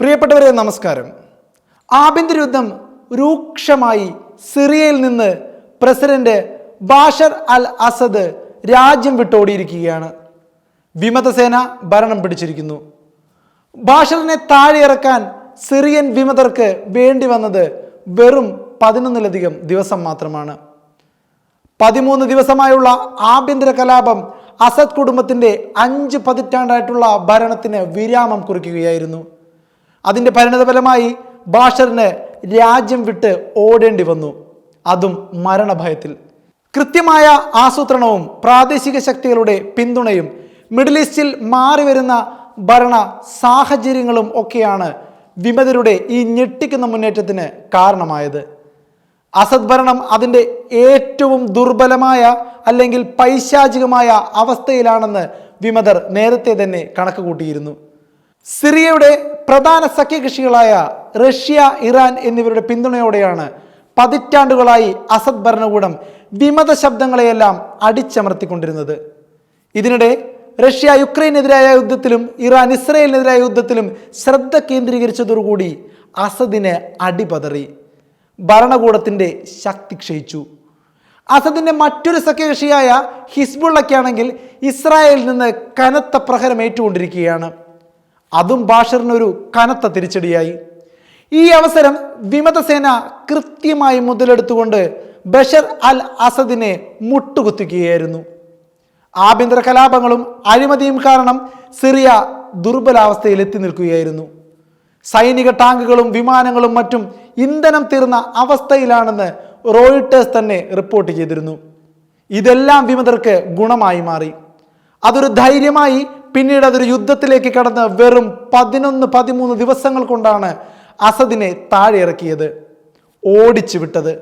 പ്രിയപ്പെട്ടവരെ നമസ്കാരം. ആഭ്യന്തര യുദ്ധം രൂക്ഷമായി സിറിയയിൽ നിന്ന് പ്രസിഡന്റ് ബാഷർ അൽ അസദ് രാജ്യം വിട്ടോടിയിരിക്കുകയാണ്. വിമതസേന ഭരണം പിടിച്ചിരിക്കുന്നു. ബാഷറിനെ താഴെയിറക്കാൻ സിറിയൻ വിമതർക്ക് വേണ്ടി വന്നത് വെറും പതിനൊന്നിലധികം ദിവസം മാത്രമാണ്. പതിമൂന്ന് ദിവസമായുള്ള ആഭ്യന്തര കലാപം അസദ് കുടുംബത്തിന്റെ അഞ്ച് പതിറ്റാണ്ടായിട്ടുള്ള ഭരണത്തിന് വിരാമം കുറിക്കുകയായിരുന്നു. അതിന്റെ പരിണതഫലമായി ബാഷറിന് രാജ്യം വിട്ട് ഓടേണ്ടി വന്നു. അതും മരണഭയത്തിൽ. കൃത്യമായ ആസൂത്രണവും പ്രാദേശിക ശക്തികളുടെ പിന്തുണയും മിഡിൽ ഈസ്റ്റിൽ മാറിവരുന്ന ഭരണ സാഹചര്യങ്ങളും ഒക്കെയാണ് വിമതരുടെ ഈ ഞെട്ടിക്കുന്ന മുന്നേറ്റത്തിന് കാരണമായത്. അസദ് ഭരണം അതിന്റെ ഏറ്റവും ദുർബലമായ അല്ലെങ്കിൽ പൈശാചികമായ അവസ്ഥയിലാണെന്ന് വിമതർ നേരത്തെ തന്നെ കണക്ക് കൂട്ടിയിരുന്നു സിറിയയുടെ പ്രധാന സഖ്യകക്ഷികളായ റഷ്യ ഇറാൻ എന്നിവരുടെ പിന്തുണയോടെയാണ് പതിറ്റാണ്ടുകളായി അസദ് ഭരണകൂടം വിമത ശബ്ദങ്ങളെയെല്ലാം അടിച്ചമർത്തിക്കൊണ്ടിരുന്നത്. ഇതിനിടെ റഷ്യ യുക്രൈനെതിരായ യുദ്ധത്തിലും ഇറാൻ ഇസ്രയേലിനെതിരായ യുദ്ധത്തിലും ശ്രദ്ധ കേന്ദ്രീകരിച്ചതോടുകൂടി അസദിന് അടിപതറി. ഭരണകൂടത്തിന്റെ ശക്തി ക്ഷയിച്ചു. അസദിന്റെ മറ്റൊരു സഖ്യകക്ഷിയായ ഹിസ്ബുള്ളയ്ക്കാണെങ്കിൽ ഇസ്രായേലിൽ നിന്ന് കനത്ത പ്രഹരം ഏറ്റുകൊണ്ടിരിക്കുകയാണ്. അതും ബാഷറിനൊരു കനത്ത തിരിച്ചടിയായി. ഈ അവസരം വിമതസേന കൃത്യമായി മുതലെടുത്തുകൊണ്ട് ബഷർ അൽ അസദിനെ മുട്ടുകുത്തിക്കുകയായിരുന്നു. ആഭ്യന്തര കലാപങ്ങളും അഴിമതിയും കാരണം സിറിയ ദുർബലാവസ്ഥയിൽ എത്തി നിൽക്കുകയായിരുന്നു. സൈനിക ടാങ്കുകളും വിമാനങ്ങളും മറ്റും ഇന്ധനം തീർന്ന അവസ്ഥയിലാണെന്ന് റോയിട്ടേഴ്സ് തന്നെ റിപ്പോർട്ട് ചെയ്തിരുന്നു. ഇതെല്ലാം വിമതർക്ക് ഗുണമായി മാറി. അതൊരു ധൈര്യമായി പിന്നീട് അതൊരു യുദ്ധത്തിലേക്ക് കടന്ന് വെറും പതിനൊന്ന് പതിമൂന്ന് ദിവസങ്ങൾ കൊണ്ടാണ് അസദിനെ താഴെ ഇറക്കിയത് ഓടിച്ചു വിട്ടത്.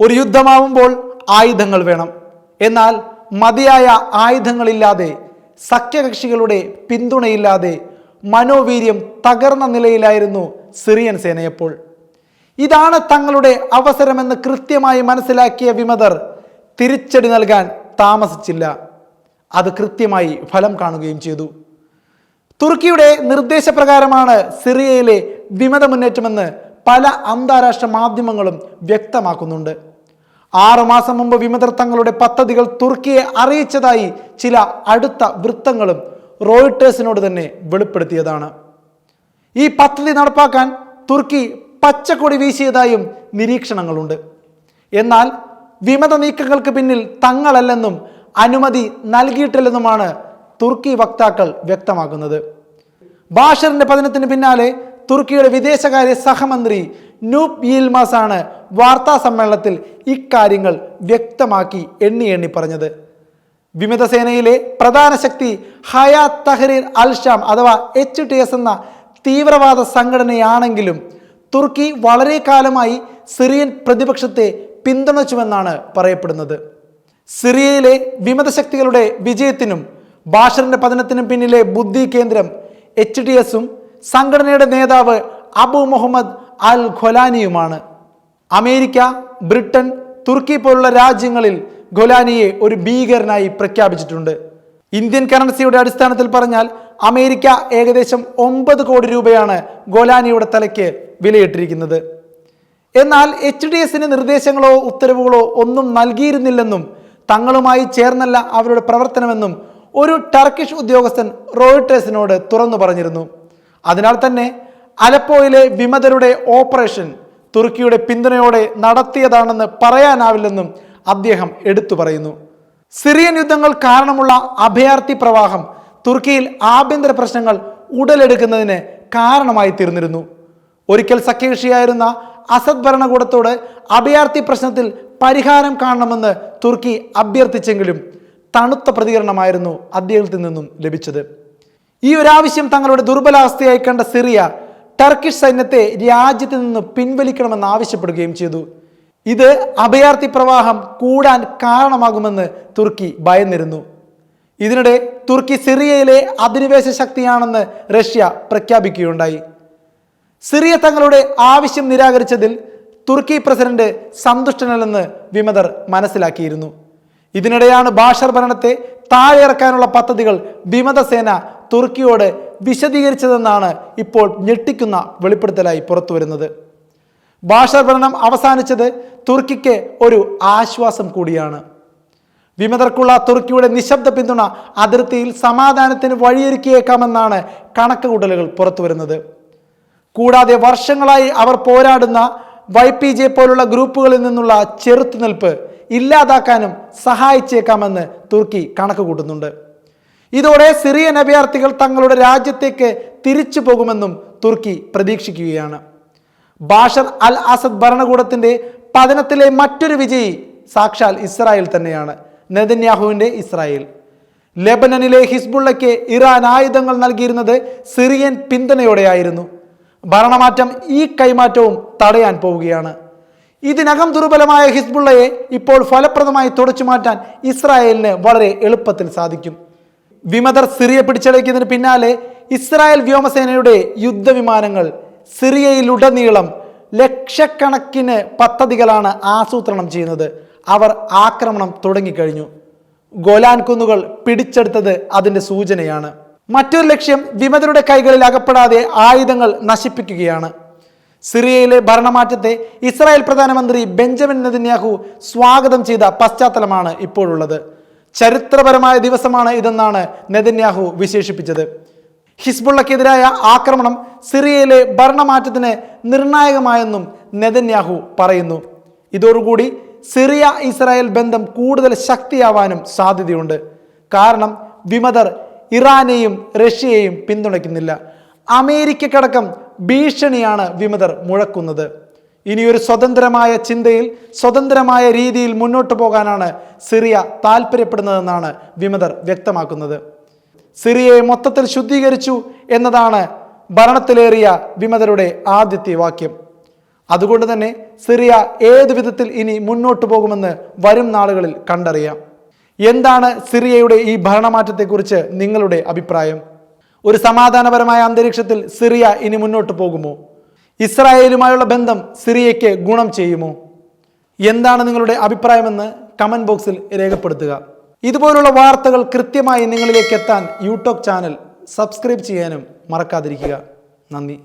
ഒരു യുദ്ധമാവുമ്പോൾ ആയുധങ്ങൾ വേണം. എന്നാൽ മതിയായ ആയുധങ്ങളില്ലാതെ സഖ്യകക്ഷികളുടെ പിന്തുണയില്ലാതെ മനോവീര്യം തകർന്ന നിലയിലായിരുന്നു സിറിയൻ സേനയപ്പോൾ. ഇതാണ് തങ്ങളുടെ അവസരമെന്ന് കൃത്യമായി മനസ്സിലാക്കിയ വിമതർ തിരിച്ചടി നൽകാൻ താമസിച്ചില്ല. അത് കൃത്യമായി ഫലം കാണുകയും ചെയ്തു. തുർക്കിയുടെ നിർദ്ദേശപ്രകാരമാണ് സിറിയയിലെ വിമത മുന്നേറ്റമെന്ന് പല അന്താരാഷ്ട്ര മാധ്യമങ്ങളും വ്യക്തമാക്കുന്നുണ്ട്. ആറു മാസം മുമ്പ് വിമതർ തങ്ങളുടെ പദ്ധതികൾ തുർക്കിയെ അറിയിച്ചതായി ചില അടുത്ത വൃത്തങ്ങളും റോയിട്ടേഴ്സിനോട് തന്നെ വെളിപ്പെടുത്തിയതാണ്. ഈ പദ്ധതി നടപ്പാക്കാൻ തുർക്കി പച്ചക്കൊടി വീശിയതായും നിരീക്ഷണങ്ങളുണ്ട്. എന്നാൽ വിമത നീക്കങ്ങൾക്ക് പിന്നിൽ തങ്ങളല്ലെന്നും അനുമതി നൽകിയിട്ടില്ലെന്നുമാണ് തുർക്കി വക്താക്കൾ വ്യക്തമാക്കുന്നത്. ബാഷറിന്റെ പതനത്തിന് പിന്നാലെ തുർക്കിയുടെ വിദേശകാര്യ സഹമന്ത്രി നൂപ് യീൽമാസ് ആണ് വാർത്താ സമ്മേളനത്തിൽ ഇക്കാര്യങ്ങൾ വ്യക്തമാക്കി എണ്ണി എണ്ണി പറഞ്ഞത്. വിമത സേനയിലെ പ്രധാന ശക്തി ഹയാ തഹ്രീർ അൽഷാം അഥവാ എച്ച് ടി എസ് എന്ന തീവ്രവാദ സംഘടനയാണെങ്കിലും തുർക്കി വളരെ കാലമായി സിറിയൻ പ്രതിപക്ഷത്തെ പിന്തുണച്ചുവെന്നാണ് പറയപ്പെടുന്നത്. സിറിയയിലെ വിമത ശക്തികളുടെ വിജയത്തിനും ബാഷറിന്റെ പതനത്തിനും പിന്നിലെ ബുദ്ധി കേന്ദ്രം എച്ച് ഡി എസും സംഘടനയുടെ നേതാവ് അബു മുഹമ്മദ് അൽ ഖൊലാനിയുമാണ്. അമേരിക്ക ബ്രിട്ടൻ തുർക്കി പോലുള്ള രാജ്യങ്ങളിൽ ഖൊലാനിയെ ഒരു ഭീകരനായി പ്രഖ്യാപിച്ചിട്ടുണ്ട്. ഇന്ത്യൻ കറൻസിയുടെ അടിസ്ഥാനത്തിൽ പറഞ്ഞാൽ അമേരിക്ക ഏകദേശം ഒമ്പത് കോടി രൂപയാണ് ഗോലാനിയുടെ തലയ്ക്ക് വിലയിട്ടിരിക്കുന്നത്. എന്നാൽ എച്ച് ഡി എസിന് നിർദ്ദേശങ്ങളോ ഉത്തരവുകളോ ഒന്നും നൽകിയിരുന്നില്ലെന്നും തങ്ങളുമായി ചേർന്നല്ല അവരുടെ പ്രവർത്തനമെന്നും ഒരു ടർക്കിഷ് ഉദ്യോഗസ്ഥൻ റോയിട്ടേഴ്സിനോട് തുറന്നു പറഞ്ഞിരുന്നു. അതിനാൽ തന്നെ അലപ്പോയിലെ വിമതരുടെ ഓപ്പറേഷൻ തുർക്കിയുടെ പിന്തുണയോടെ നടത്തിയതാണെന്ന് പറയാനാവില്ലെന്നും അദ്ദേഹം എടുത്തു പറയുന്നു. സിറിയൻ യുദ്ധങ്ങൾ കാരണമുള്ള അഭയാർത്ഥി പ്രവാഹം തുർക്കിയിൽ ആഭ്യന്തര പ്രശ്നങ്ങൾ ഉടലെടുക്കുന്നതിന് കാരണമായി തീർന്നിരുന്നു. ഒരിക്കൽ സഖ്യകക്ഷിയായിരുന്ന അസദ് ഭരണകൂടത്തോട് അഭയാർത്ഥി പ്രശ്നത്തിൽ പരിഹാരം കാണണമെന്ന് തുർക്കി അഭ്യർത്ഥിച്ചെങ്കിലും തണുത്ത പ്രതികരണമായിരുന്നു അദ്ദേഹത്തിൽ നിന്നും ലഭിച്ചത്. ഈ ഒരു ആവശ്യം തങ്ങളുടെ ദുർബലാവസ്ഥയായി കണ്ട സിറിയ ടർക്കിഷ് സൈന്യത്തെ രാജ്യത്ത് നിന്ന് പിൻവലിക്കണമെന്ന് ആവശ്യപ്പെടുകയും ചെയ്തു. ഇത് അഭയാർത്ഥി പ്രവാഹം കൂടാൻ കാരണമാകുമെന്ന് തുർക്കി ഭയന്നിരുന്നു. ഇതിനിടെ തുർക്കി സിറിയയിലെ അധിനിവേശ ശക്തിയാണെന്ന് റഷ്യ പ്രഖ്യാപിക്കുകയുണ്ടായി. സിറിയ തങ്ങളുടെ ആവശ്യം നിരാകരിച്ചതിൽ തുർക്കി പ്രസിഡന്റ് സന്തുഷ്ടനല്ലെന്ന് വിമതർ മനസ്സിലാക്കിയിരുന്നു. ഇതിനിടെയാണ് ബാഷർ ഭരണത്തെ താഴെയിറക്കാനുള്ള പദ്ധതികൾ വിമതസേന തുർക്കിയോട് വിശദീകരിച്ചതെന്നാണ് ഇപ്പോൾ ഞെട്ടിക്കുന്ന വെളിപ്പെടുത്തലായി പുറത്തുവരുന്നത്. ബാഷർ ഭരണം അവസാനിച്ചത് തുർക്കിക്ക് ഒരു ആശ്വാസം കൂടിയാണ്. വിമതർക്കുള്ള തുർക്കിയുടെ നിശബ്ദ പിന്തുണ അതിർത്തിയിൽ സമാധാനത്തിന് വഴിയൊരുക്കിയേക്കാമെന്നാണ് കണക്കുകൂട്ടലുകൾ പുറത്തുവരുന്നത്. കൂടാതെ വർഷങ്ങളായി അവർ പോരാടുന്ന വൈ പി ജെ പോലുള്ള ഗ്രൂപ്പുകളിൽ നിന്നുള്ള ചെറുത്തുനിൽപ്പ് ഇല്ലാതാക്കാനും സഹായിച്ചേക്കാമെന്ന് തുർക്കി കണക്ക് കൂട്ടുന്നുണ്ട്. ഇതോടെ സിറിയൻ അഭയാർത്ഥികൾ തങ്ങളുടെ രാജ്യത്തേക്ക് തിരിച്ചു പോകുമെന്നും തുർക്കി പ്രതീക്ഷിക്കുകയാണ്. ബാഷർ അൽ അസദ് ഭരണകൂടത്തിന്റെ പതനത്തിലെ മറ്റൊരു വിജയി സാക്ഷാൽ ഇസ്രായേൽ തന്നെയാണ് നെതന്യാഹുവിന്റെ ഇസ്രായേൽ. ലെബനനിലെ ഹിസ്ബുള്ളയ്ക്ക് ഇറാൻ ആയുധങ്ങൾ നൽകിയിരുന്നത് സിറിയൻ പിന്തുണയോടെയായിരുന്നു. ഭരണമാറ്റം ഈ കൈമാറ്റവും തടയാൻ പോവുകയാണ്. ഇതിനകം ദുർബലമായ ഹിസ്ബുള്ളയെ ഇപ്പോൾ ഫലപ്രദമായി തുടച്ചു മാറ്റാൻ ഇസ്രായേലിന് വളരെ എളുപ്പത്തിൽ സാധിക്കും. വിമതർ സിറിയ പിടിച്ചടക്കിയതിന് പിന്നാലെ ഇസ്രായേൽ വ്യോമസേനയുടെ യുദ്ധവിമാനങ്ങൾ സിറിയയിലുടനീളം ലക്ഷക്കണക്കിന് പദ്ധതികളാണ് ആസൂത്രണം ചെയ്യുന്നത്. അവർ ആക്രമണം തുടങ്ങിക്കഴിഞ്ഞു. ഗോലാൻ കുന്നുകൾ പിടിച്ചെടുത്തത് അതിന്റെ സൂചനയാണ്. മറ്റൊരു ലക്ഷ്യം വിമതരുടെ കൈകളിൽ അകപ്പെടാതെ ആയുധങ്ങൾ നശിപ്പിക്കുകയാണ്. സിറിയയിലെ ഭരണമാറ്റത്തെ ഇസ്രായേൽ പ്രധാനമന്ത്രി ബെഞ്ചമിൻ നെതന്യാഹു സ്വാഗതം ചെയ്ത പശ്ചാത്തലമാണ് ഇപ്പോഴുള്ളത്. ചരിത്രപരമായ ദിവസമാണ് ഇതെന്നാണ് നെതന്യാഹു വിശേഷിപ്പിച്ചത്. ഹിസ്ബുള്ളക്കെതിരായ ആക്രമണം സിറിയയിലെ ഭരണമാറ്റത്തിന് നിർണായകമായെന്നും നെതന്യാഹു പറയുന്നു. ഇതോടുകൂടി സിറിയ ഇസ്രായേൽ ബന്ധം കൂടുതൽ ശക്തിയാവാനും സാധ്യതയുണ്ട്. കാരണം വിമതർ ഇറാനെയും റഷ്യയെയും പിന്തുണയ്ക്കുന്നില്ല. അമേരിക്കക്കടക്കം ഭീഷണിയാണ് വിമതർ മുഴക്കുന്നത്. ഇനിയൊരു സ്വതന്ത്രമായ ചിന്തയിൽ സ്വതന്ത്രമായ രീതിയിൽ മുന്നോട്ട് പോകാനാണ് സിറിയ താല്പര്യപ്പെടുന്നതെന്നാണ് വിമതർ വ്യക്തമാക്കുന്നത്. സിറിയയെ മൊത്തത്തിൽ ശുദ്ധീകരിച്ചു എന്നതാണ് ഭരണത്തിലേറിയ വിമതരുടെ ആദ്യത്തെ വാക്യം. അതുകൊണ്ട് തന്നെ സിറിയ ഏതു വിധത്തിൽ ഇനി മുന്നോട്ട് പോകുമെന്ന് വരും നാളുകളിൽ കണ്ടറിയാം. എന്താണ് സിറിയയുടെ ഈ ഭരണമാറ്റത്തെക്കുറിച്ച് നിങ്ങളുടെ അഭിപ്രായം? ഒരു സമാധാനപരമായ അന്തരീക്ഷത്തിൽ സിറിയ ഇനി മുന്നോട്ട് പോകുമോ? ഇസ്രായേലുമായുള്ള ബന്ധം സിറിയയ്ക്ക് ഗുണം ചെയ്യുമോ? എന്താണ് നിങ്ങളുടെ അഭിപ്രായമെന്ന് കമന്റ് ബോക്സിൽ രേഖപ്പെടുത്തുക. ഇതുപോലുള്ള വാർത്തകൾ കൃത്യമായി നിങ്ങളിലേക്ക് എത്താൻ യൂട്യൂബ് ചാനൽ സബ്സ്ക്രൈബ് ചെയ്യാനും മറക്കാതിരിക്കുക. നന്ദി.